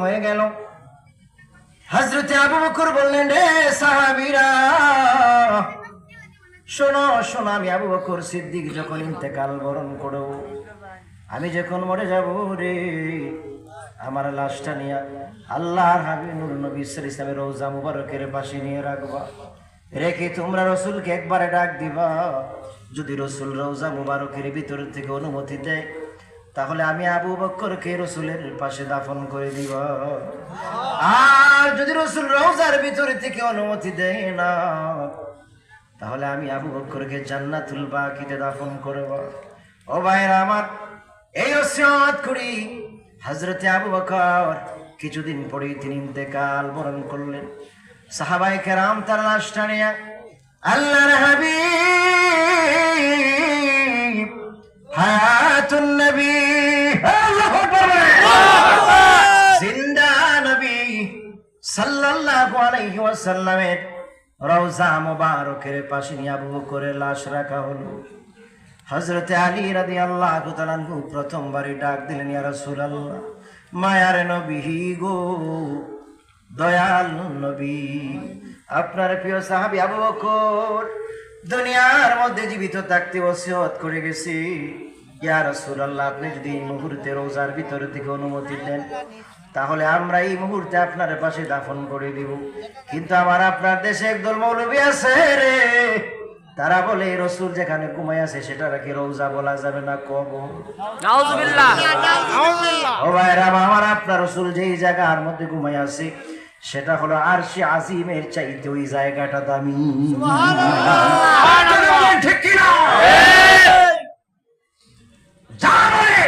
হয়ে গেল। হজরতে আবু বকর বললেন রে সাহাবিরা, শোনো শোনো, আমি আবু বকর সিদ্দিক যখন ইন্তেকাল বরণ করো, আমি যখন মরে যাব রে, আমার লাশটা নিয়ে আল্লাহর হাবিবুর নবী সাল্লাল্লাহু আলাইহি ওয়াসাল্লামের রওজা মুবারকের পাশে নিয়ে রাখবা। রেখে তোমরা রসুলকে একবারে ডাক দিবা। যদি রসুল রওজা মুবারকের ভিতর থেকে অনুমতি দেয় তাহলে আমি আবু বক্করকে রসুলের পাশে দাফন করে দিব। আর যদি রসুল রওজার ভিতর থেকে অনুমতি দেয় না, তাহলে আমি আবু বক্করকে জান্নাতুল বাকিতে দাফন করব। ও ভাইরা আমার, এই ওসিয়ত করি। হজরতে আবু বকর কিছুদিন পরে তিনি ইন্তেকাল বরণ করলেন। সাহাবাই কেরাম তার লাশটা নিয়ে আল্লাহর হাবিব! হায়াতুন নবী আল্লাহু আকবার। জিন্দা নবী সাল্লাল্লাহু আলাইহি ওয়াসাল্লামের রওজা মুবারকের পাশে নিয়ে আবু বকরের লাশ রাখা হলো। হজরতে আলী রাদি আল্লাহ প্রথমবারই ডাক দিলেন ইয়া মায়ার নবী গো দয়াল নবী। আপনার প্রিয় সাহাবী আবু বকর দুনিয়ার মধ্যে জীবিত থাকতে ওসিয়ত করে গেছি। ইয়া রাসূলুল্লাহ আপনি যদি এই মুহূর্তে রোজার ভিতর থেকে অনুমতি দেন তাহলে আমরা এই মুহূর্তে আপনার পাশে দাফন করে দিব। কিন্তু আমার আপনার দেশে একদল মৌলবী আছে রে। তারা বলে রসুল যেখানে ঘুমাই আছে সেটা নাকি রোজা বলা যাবে না কব? নাউজুবিল্লাহ। ও ভাইরা আমার আপনার রসুল যেই জায়গার মধ্যে ঘুমাই আছে সেটা হলো আরশি আজিমের চাইতে ওই জায়গাটা দামি। বলে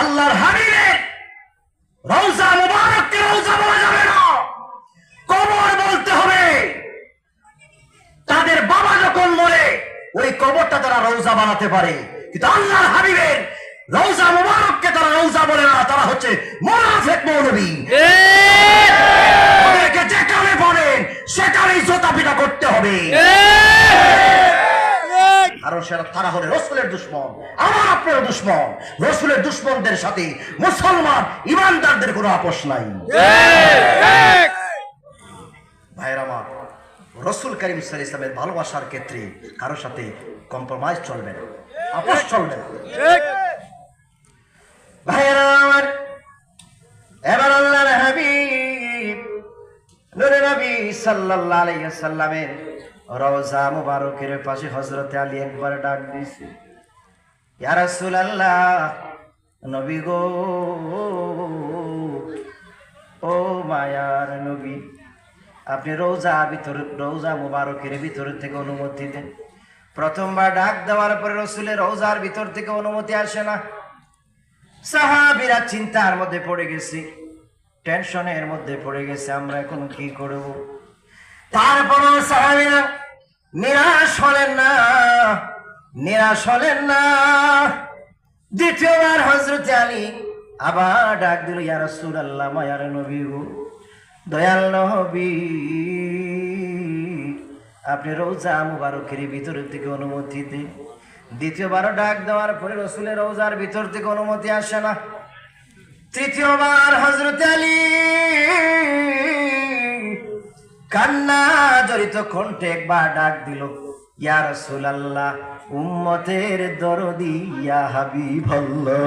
আল্লাহর হাবিবের রওজা মুবারককে রওজা বলা যাবে না। কবর বলতে হবে। তাদের বাবা যখন মরে ওই কবরটা তারা রৌজা বানাতে পারে। কিন্তু আল্লাহর হাবিবের রৌজা মুবারককে তারা রৌজা বলে না তারা হচ্ছে মোনাফেক মৌলবী। করতে হবে। কারণ সেটা তারা হলে রসুলের দুশ্মন আমার আপনার দুশ্মন রসুলের দুশ্মনদের সাথে মুসলমান ইমানদারদের কোনো আপোষ নাই। ভাইয়ের আমার রসুল করিম সাল ইসলামের ভালোবাসার ক্ষেত্রে কারোর সাথে কম্প্রোমাইজ চলবে না আপোষ চলবে না। ভাইয়েরা আমার এবার সাল্লামের রওজা মুবারকের পাশে আলী একবার ডাক নবী গো, ও মায়ার নবী, আপনি রোজা ভিতর, রোজা মুবারকের ভিতর থেকে অনুমতি দেন। প্রথমবার ডাক দেওয়ার পরে রসুলের রোজার ভিতর থেকে অনুমতি আসে না। সাহাবিরা চিন্তার মধ্যে পড়ে গেছি, টেনশনের মধ্যে পড়ে গেছে, আমরা এখন কি করব? তারপরও সাহাবিরা নিরাশ হলেন না, নিরাশ হলেন না। দ্বিতীয়বার হজরত আলী আবার ডাক দিল, ইয়া রাসূলুল্লাহ, মায়ার নবী গো, দয়াল নবী, আপনি রোজা মুবারকের ভিতর থেকে অনুমতি দিন দ্বিতীয়বার ডাক দেওয়ার পরে রসুলের রোজার ভিতর থেকে অনুমতি আসে না। তৃতীয়বার হজরত কান্না জড়িত কণ্ঠে একবার ডাক দিল ইয়া রাসূলুল্লাহ উম্মতের দরদি ইয়া হাবিবাল্লাহ।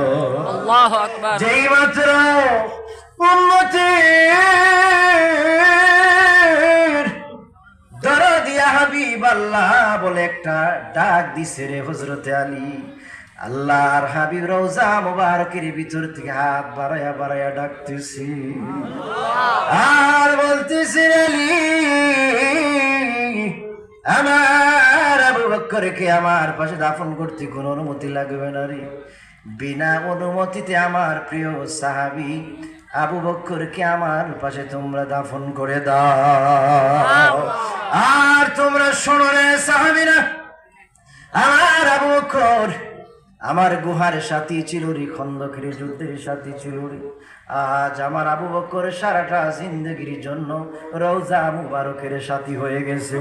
আল্লাহু আকবার। যেই মাত্র উম্মতের দরদিয়া হাবিব আল্লাহ বলে একটা ডাক দিছে রে হজরতে আলী। আল্লাহর হাবিব রওজা মুবারকের ভিতর থেকে হাত বাড়ায়া বাড়ায়া ডাকতেছি। আর বলতেছি, আলী, আমার আবু বক্করকে আমার পাশে দাফন করতে কোনো অনুমতি লাগবে না রে। বিনা অনুমতিতে আমার প্রিয় সাহাবি আবু বক্করকে আমার পাশে তোমরা দাফন করে দাও। আর তোমরা শোনো রে সাহাবিরা, আমার আবু বক্কর আমার গুহার সাথী ছিল রে খন্দকের যুদ্ধের সাথী ছিল রে। আজ আমার আবু বক্কর সারাটা জিন্দগির জন্য রওজা মুবারকের সাথী হয়ে গেছে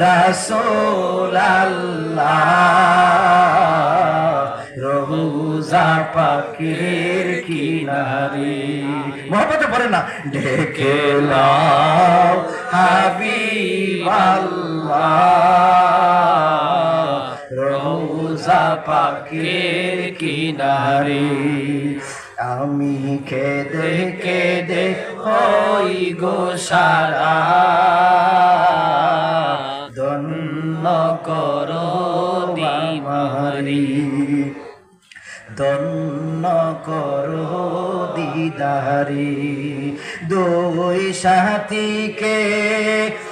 রাসূল রহু রোজা পাখির কিনারে। মহব্বতে পড়ে না ডেকে লাও হাবিব আল্লাহ। রোজা পাখির কিনারে, আমি খেদে কেদে হই গো সারা। দন্ন করো দিদারি। দুই সাথীকে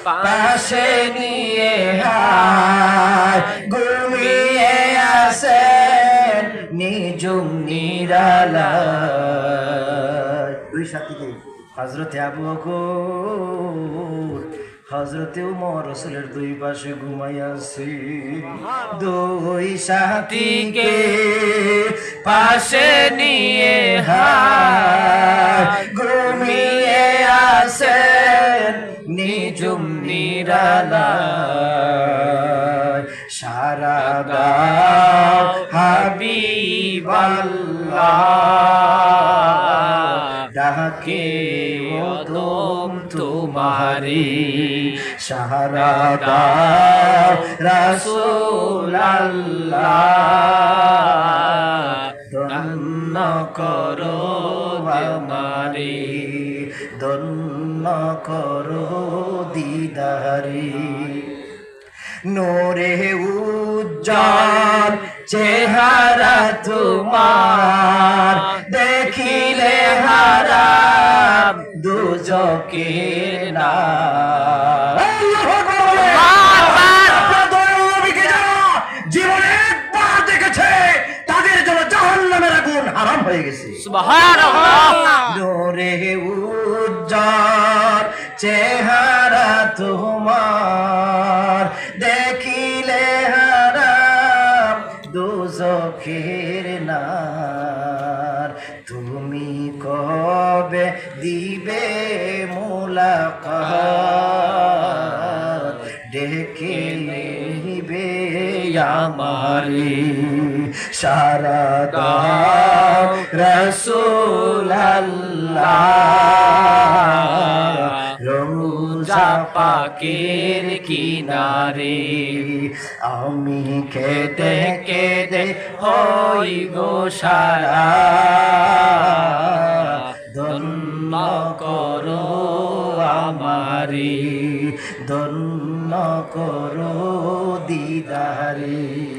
পাশে নিয়ে হায়, ঘুমিয়ে আসেন নিজুম নিরালায়। দুই সাথীকে হজরতে আবু বকর হজরতে উমর দুই পাশে ঘুমাই আছে দুই সাথীকে পাশে নিয়ে ঘুমিয়ে আসেন নিজুম নিরালায়। সারা গাও হাবিবাল্লাহ ডাকে ওদম তোমারি। সারা গাও দন্ন করো আমারে দন্ন করো দিদারি। নোরে উজ্জ্বল চেহারা তোমার দেখিলে হারাম দুজকে না। হয়ে গেছে। নোরে উজ্জ্বল চেহারা তোমার দেখিলে হারাম দুজখের নার। তুমি কবে দিবে মুলাকাত? ডেকে নিবে আমারে। সারা দাও রসুল আল্লাহ রোজা পাকের কিনারে আমি কেদে কেদে হই গো সারা। দন্ন করো আমারে দন্ন করো দিদারে।